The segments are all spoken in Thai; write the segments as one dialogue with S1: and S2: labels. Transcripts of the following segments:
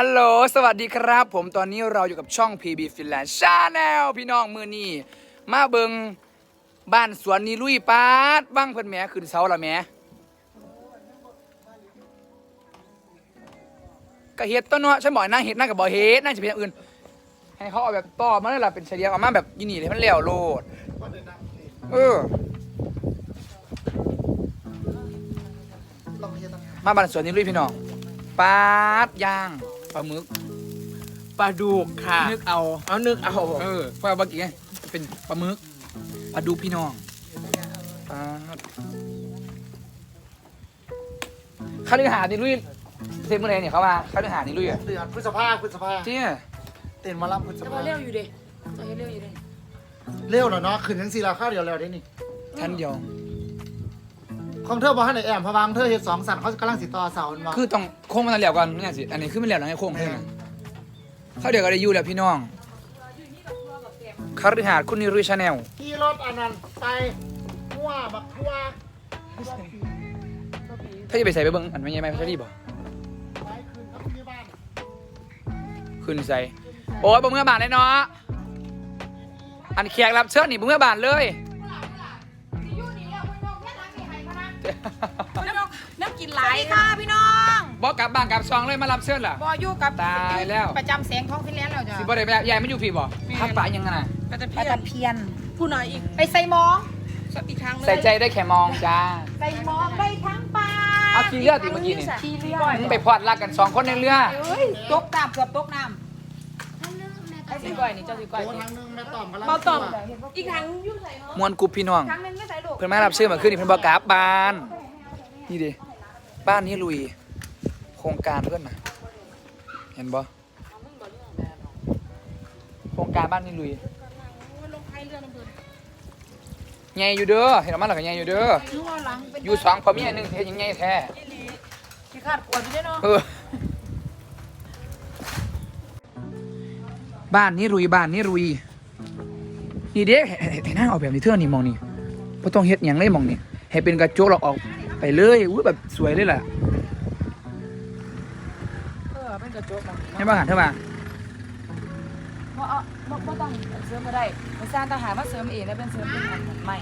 S1: ฮัลโหล สวัสดีครับ ผมตอนนี้เราอยู่กับช่อง PB Finland Channel พี่น้องมือนี่มาเบิงบ้านสวนนีลุยปาดบ้างเพิ่นแหมขึ้นเสาละแหมก็เฮ็ดต้นเนาะฉันบอกให้นั่งเฮ็ดนั่งกับบ่อเฮ็ดนั่งจะเป็นอย่างอื่น ให้เขาเอาแบบต่อมาเลยล่ะเป็นเฉลียงออกมาแบบยินี่เลยมันแล้วโลด เออ มาบ้านสวนนีลุยพี่น้องปาดย่าง ปลาหมึก
S2: ปลาดุกค่ะ
S1: นึกเอา
S2: เอานึกเอา
S1: เออเพราะว่าเมื่อกี้ไงเป็นปลาหมึกปลาดูพี่น้องปลาข้าวเนื้อหานี่ลุยเซมเมอร์เนี่ยเขามาข้าวเนื้อหานี่ลุยอะ
S3: เดือนพฤษภาพฤษภา
S1: เจี๊ย
S3: เต้นมารับพฤษ
S4: จะ
S3: ภา
S4: มาเร็วอยู่ดิจะเร็วอยู่ดิ
S3: เร็วแล้วเนาะขึ้นทั้งสี่ราข้าวเดียวแล้วได้นี่
S1: ท่านเดียว
S3: ของเธอบอกให้ไหนแอมเพราะบางเธอเห็ดสองสันเขากำลังสิต่อเสามันมา
S1: คือต้องโค้งมันแล้วก่อนนี่สิอันนี้คือมันแล้วนะให้โค้งให้นะข้าวเดียวก็ได้อยู่แล้วพี่น้องคาริหาดคุณนิรุยชาแนล
S3: ขี่รถอันนั้นไปทั่วบักทั่ว
S1: ถ้าจะไปใส่ไปเบิ้งอันไม่ใช่ไหมไม่ใช่รีบบ่
S3: ไปคืนครับที่บ้าน
S1: ขึ้นใส่โอ้ยบ่เมื่อบานเลยเนาะอันแขกรับเชิญนี่บ่เมื่อบานเลย บอกกลับบ้านกลับซองเลยมารับเชิญล่ะ
S4: บออยู่กับ
S1: ตายแล้ว
S4: ประจำแสงท้องฟินแลนด์แล้วจ้ะ
S1: สิบ่ได้ไปยายไม่อยู่พี่บ่พักป่ายังไงน่ะ
S4: ก็จะเพียนเพียน
S5: ผู้น้อยอีก
S4: ไปใส่หมอง
S5: สักอีกครั้งเลย
S1: ใส่ใจได้แค่มองจ้า
S4: ใส่หมองได้ทั้งปลา
S1: เอาขี่เรือติเมื่อกี้นี่
S4: ขี่เรือ
S1: มึงไปพอดรักกันสองคนในเรือ
S4: เอ้ยตกน้ำเกือบตกน้ำไอ้สิก้อยนี่เจ้าสิก้อย
S3: โอ้
S4: นี่
S3: ทางนึงแม่ต่อมกำลัง
S5: เบาต่อม
S3: ทั่ว
S5: อีกครั้งยุ่งใส่เนาะ
S1: มวนกรุ๊ปพี่น้อง
S4: ครั้งหนึงไม่ใส่ลูก
S1: เพิ่นมารับเชิญมาขึ้นนี่เพิ่นบอกกลับบ้าน นี่ดิบ้านนี้ลุย โครงการเพิ่นน่ะเห็นบ่โครงการบ้านนี้ลุย
S5: ลงท้ายเรือน้ำเบิร์น
S1: ใหญ่อยู่เด้อเห็นออกมาแล้วก็ใหญ่อยู่เด้อ
S4: นัวหลังเป็น
S1: อยู่สองพ่อเมียหนึงเฮ็ดยังไงแท้
S4: ขี้ขาดกวนไปด้วยเนาะ
S1: เออบ้านนี้รุยบ้านนี้รุยนี่เด็กแต่นั่งเอาแบบนี้เท่านี่มองนี่บ่ต้องเฮ็ดหยังเลยมองนี่ให้เป็นกระจกเราออกไปเลยอุ้ยแบบสวยเลยล่ะ ให้บ้านเท่าบ่า
S4: เพราะเอาบ่บ่ต้องเสริมมาได้ไปสร้างทหารมาเสริมเองแล้วเป็นเสริมเป็นอันใหม่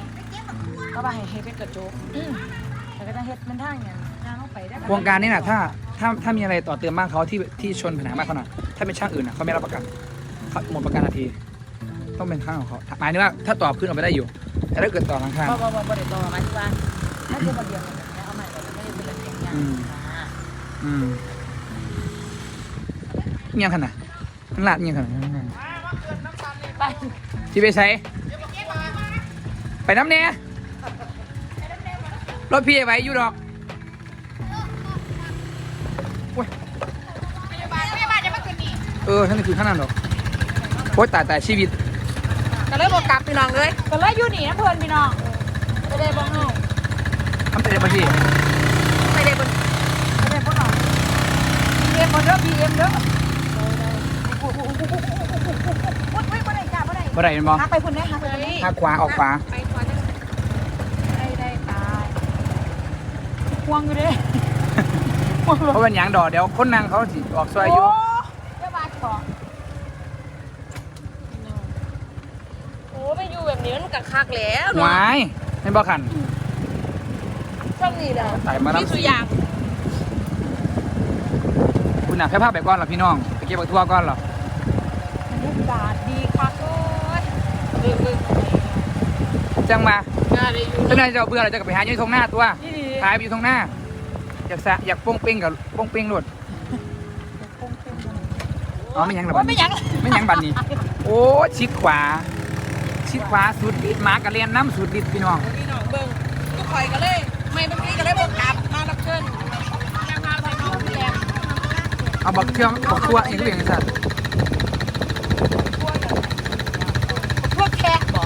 S4: ก็ว่าให้เฮ็ดเป็นกระจกอืมแต่ก็ต้องเฮ็ดเป็นทางอย่างทางเข้าไปได้
S1: โครงการนี้น่ะถ้าถ้าถ้ามีอะไรต่อเติมบ้านเขาที่ที่ชนผนังบ้านเขาน่ะถ้าเป็นช่างอื่นน่ะเขาไม่รับประกันเขาหมดประกันทันที ต้องเป็นข้างของเขาหมายถึงว่าถ้าต่อพื้นออกไปได้อยู่ แต่ถ้าเกิดต่อข้าง
S4: บ่บ่บ่บ่ได้ต่อหมายถึงว่าถ้าจะมาเรียงกันแบบนี้เอาใหม่เลยไม่ได้เป็นระเบียงอย่างอ่า
S1: ๆอืม เงียบขนาดมันลาดเงียบขนาดนั้น
S4: ไป
S1: ที่ไปใช้ไปน้ำเนี่ยรถพี่ไว้อยู่ดอกโอ้ย
S4: ไม่บ้านไม่บ้านจะมาคืนนี้
S1: เออท่านนคือข้างนั้นดอกโอ้ยตายตายชีวิต
S5: ก็เลยบอกกลับพี่น้องเลย
S4: ก็เลยอยู่นี่นะเพื่อนพี่น้องไปได้บ้างเนาะ
S1: ทำไปเลยบางที
S5: ไม่ได้บน
S4: ไปได้บ้างเนาะพีเอ็มเด้อพีเอ็มเด้อ อุ้ยอุ้ยบ่ได้จ้าบ่ได้
S1: บ่ได้เห็นบ่
S4: หักไปพุ่นได้หักไปพุ่นได้
S1: หักขวาออกขวา
S5: ไปขวาจะ
S4: ได้ได้ตายห่วงอยู่เด้
S1: เพราะเป็นหยังดอกเดี๋ยวคนนางเขาสิออกซอยอยู่
S4: เจ้าบานของ
S5: โอ้ไปอยู่แบบนี้มันกักคักแล้ว
S1: หวายไม่นบ่ขัน
S5: ช่องนี้แล้ว
S1: ตายมาแล้ว
S5: พี่สุยาง
S1: คุณน่ะแค่ภาพไปก่อนหรอพี่น้องไปเก็บบักทั่วก่อนหรอ บ
S4: รรยากาศดีคักโอ้ย
S5: มึงมึง
S1: จังมา
S5: น่าได้อยู่
S1: เจ้านายจะเอาเบื่ออะไรจะกลับไปหาอยู่ตรงหน้าตัว
S4: นี่ดี
S1: ขายไปอยู่ตรงหน้า อยากสะอยากโป้งเป้งกับโป้งเป้งโลดอ๋อไม่หยังหรอ
S4: ว่าไม่หยัง
S1: ไม่หยังบัดนี้ โอ้ชิดขวา ชิดขวาสุดดิดหมากระเรียนน้ำสุดดิดพี่น้อง
S5: พี่น้องเบิ่งทุกคอยก็เลย ไม่บางทีก็เลยบอกกลับมารับเชิญยังมาไปน้องพี่แอม
S1: เอาบักเชื่อมบักทั่วเองก็เองสัตว์
S4: พวกแขกบ่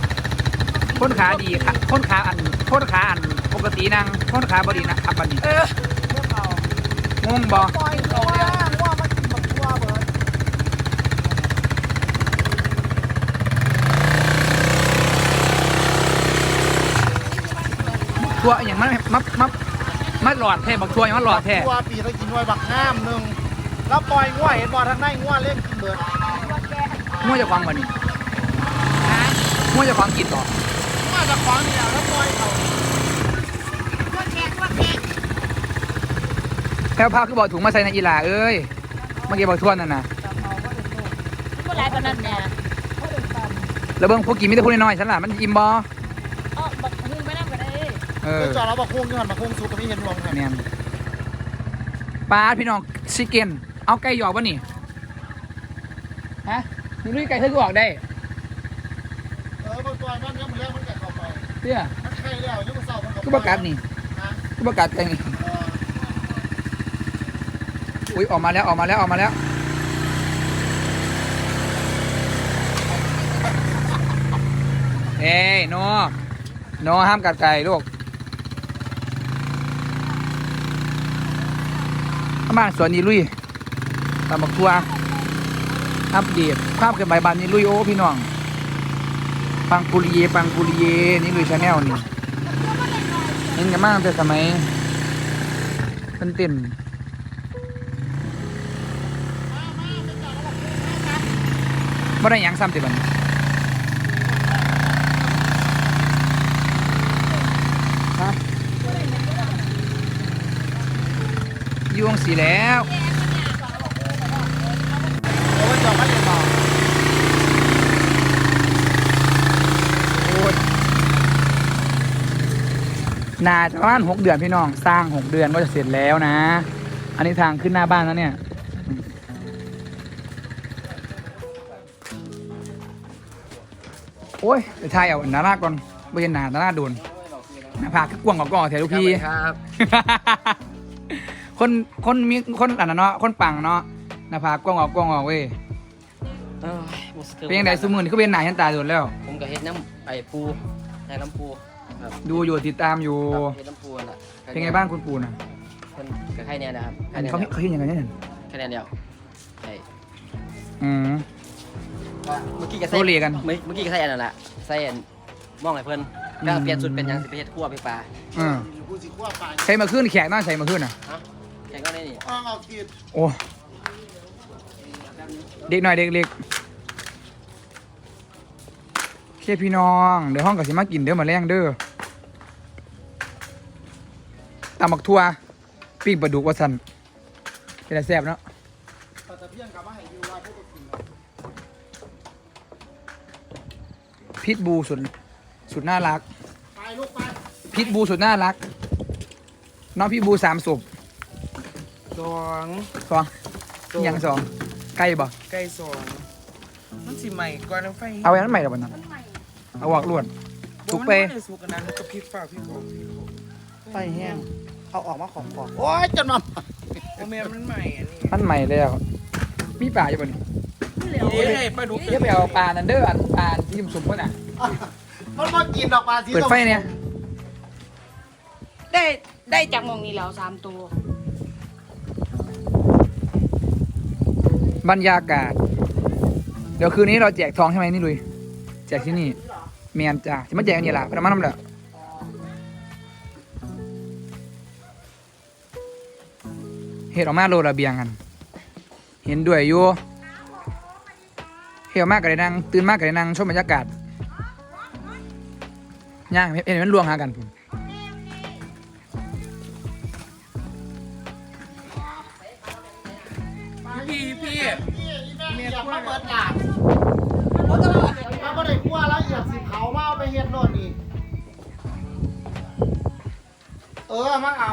S1: ค้นขาดีค่ะค้นขาอันค้นขาอันปกตินางค้นขาบดีนะครับบัดนี้
S4: เออพวกเขา
S1: งงบ่
S4: ปล่อยตัวว่ามากินบักตัวเบิด
S1: ทั่วอย่างมันมัดมัดมัดหลอดแท้บักทั่วอย่างมันหลอดแท้
S3: ทั่วปีตะกินไว้บักห้ามหนึ่งแล้วปล่อยงัวเห็นบอทางในงัวเล่นกินเบิร์ด
S1: มั่วจะควางบ่นี่มั่วจะควางกินต่อ
S3: งัวจะขวางเนี่ยแล้วปล่อยเขา
S1: แล้วพาคือบอกถุงมาใส่ในอีหลาเอ้ยเมื่อกี้บอกทวนนั่นน่ะ
S5: ก็หลายปานนั้นแม่
S1: แล้วเบิ่งพวกกินมีแต่พวกน้อยๆฉันล่ะมันอิ่มบ่
S5: อ๋อบักฮึ่งไปนำก็ได้
S1: เออ
S3: เดี๋ยวจอดเราบอกคุ้งยี่ห้อมาคุ้งซุปก็ไม่เห็นลงแทน
S1: แม่นปลาพี่น้องชิคเก้นเอาไก่หยอกบ่นี่ฮะนี่ลุยไก่เธอก็ออกได้
S3: เตี้ยมันไข่แล้วยังมันเศร้ามัน
S1: คือประกาศนี่
S3: นะ
S1: คือประกาศไก่นี่
S3: เออ
S1: อุ้ยออกมาแล้วออกมาแล้วออกมาแล้วเอ้ยโนโนห้ามกัดไก่ลูกข้าบ้านสวนนี้ลุยตามบักทัวอัปเดตภาพเกิดใบบ้านนี้ลุยโอ้พี่น้อง ปังปุริเยปังปุริเยนี่ลุยชาแนลนี่เห็นกันมากแต่สมัยเป็นเต้นบ่ได้ยังซ้ำติบัดนฮะอยวงสีแล้ว
S3: โอ้ยจอดไม่เห็นบอก
S1: โอ้ย นาจะประมาณหกเดือนพี่น้อง สร้างหกเดือนก็จะเสร็จแล้วนะ อันนี้ทางขึ้นหน้าบ้านแล้วเนี่ยอืมโอ้ยไปทายเอาหนาลาก่อนไม่เห็นหนาหนาลาโดนหน้าผากคือกว้างกว่าก่อแถวลูกพี่
S2: ครับ
S1: คนคนมีคนอันนั้นเนาะคนปังเนาะหน้าผากกว้างออกกว้างออกเว้ย
S2: เอ้ยบ่สะ
S1: เป็นยังไงสมือนี่เขาเป็นหนาฉันตาโดนแล้ว
S2: ผมก็เฮ็ดน้ำไอ้ปูไอ้น้ำปู ครับ
S1: ดูอยู่ติดตามอยู่
S2: ครับเฮ็ดน้ำปูนั่นล่ะ
S1: เป็นไงบ้างคุณปู่น่ะ
S2: เพิ่นก็ไข่เนี่ยนะครับไข่
S1: อัน
S2: เนี่ย
S1: เขา
S2: เดียว
S1: เขาเห็นยังไงเนี่ย
S2: ไข่เนี่ยเดียวไอ้
S1: อืม
S2: เมื่อกี้ก็
S1: โซ
S2: ใส่
S1: เลกัน
S2: เมื่อเมื่อกี้ก็ใส่อันนั้นแหละใส่อันมองให้เพิ่นก็เปลี่ยนสุดเป็นหยังสิไปเฮ็ดคั่วไปปลา
S1: อืม
S3: กูสิขั้วปลา
S1: ใช้มาขึ้นแขกน่าใช้มาขึ้นอะ
S2: ฮะแข่งก็ได้นี่
S3: อ้าวเอากิน
S1: โอ้เด็กหน่อยเด็กเล็กโอเคพี่น้อง เดี๋ยวห้องกับสิมากินเด้อมาแรงเด้อ ตำบักทั่วปิ้งปลาดุกว่าสันเป็นอะไรแซ่บเนาะ
S3: ปลาตะเพียงกลับมาให้อยู่ว่าพวกกูกิน
S1: พิษบูสุดสุดน่ารัก
S3: ไปลูกไป
S1: พิษบูสุดน่ารัก น้องพิษบูสามศพ
S6: สอง
S1: สองอิหยังสองใกล้บ่
S6: ไก่สองมันสิใหม่กว่าน้ำไฟ
S1: เอาไว้นั้นใหม่หรอวันนั้นเอาวอกลวด ถูกไป
S6: มันบ่ได้สุกอันนั้นก็พริกฟ้าพริกออกพริกออก
S3: ไปแห้งเอาออกมาของก่อนโอ้ยจนมา
S6: โอเมียมันใหม่อันนี้
S1: มันใหม่แล้ว มีป่าอยู่บน
S6: นี่ไงปลาดุก
S1: เดี๋ยวไปเอาปลานันเดอร์อันปลาที่ยุ่มสุมเพื่อนอะ
S3: มันมากินดอกปลาสี
S1: เปิดไฟเนี่ย
S4: ได้ได้จากหมองนี้แล้วสามตัว
S1: บรรยากาศ เดี๋ยวคืนนี้เราแจกทองใช่ไหมนี่ลุย แจกที่นี่เมียนจ้าจะมาแจกอันนี้ล่ะพนักมันน้ำเด้อ เห็ดออกมาโลระเบียงกัน เห็นด้วยอยู่เห็ดออกมากกันเลยนั่งตื่นมากกันเลยนั่งชมบรรยากาศย่างเห็นมันลวงหากันพุ่น
S6: พี่พี่
S3: เมียมาเปิดหลาบมาบ่ได้ขั้วแล้วเหยียบสิเผามาเอาไปเฮ็ดโน่นนี่เออมาเอา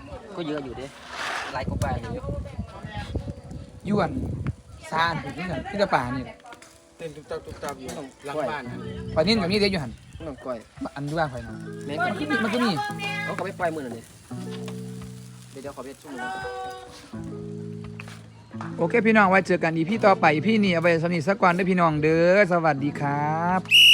S2: ก็เยอะอยู่เด้หลายกว่าปลาอยู่
S1: ยวนซานถูกนี่กันพี่ตะป่านี่
S6: เต้นตุ๊บตับตุ๊บตับอยู่หลังบ้านนะ
S1: ปลานิ่นกับนี่เด็กอยู่หัน
S2: น้องก้อย
S1: อันด้วยใครนะ
S2: แม่ง
S1: มันก็มีมันก็มี
S2: เขาก็ไม่ปล่อยมือนั่นนี่เดี๋ยวเดี๋ยวขอไปชุ่มมือ
S1: โอเคพี่น้องไว้เจอกันอีพี่ต่อไปพี่นี่เอาไปสนิทสักวันเด้วยพี่น้องเด้อสวัสดีครับ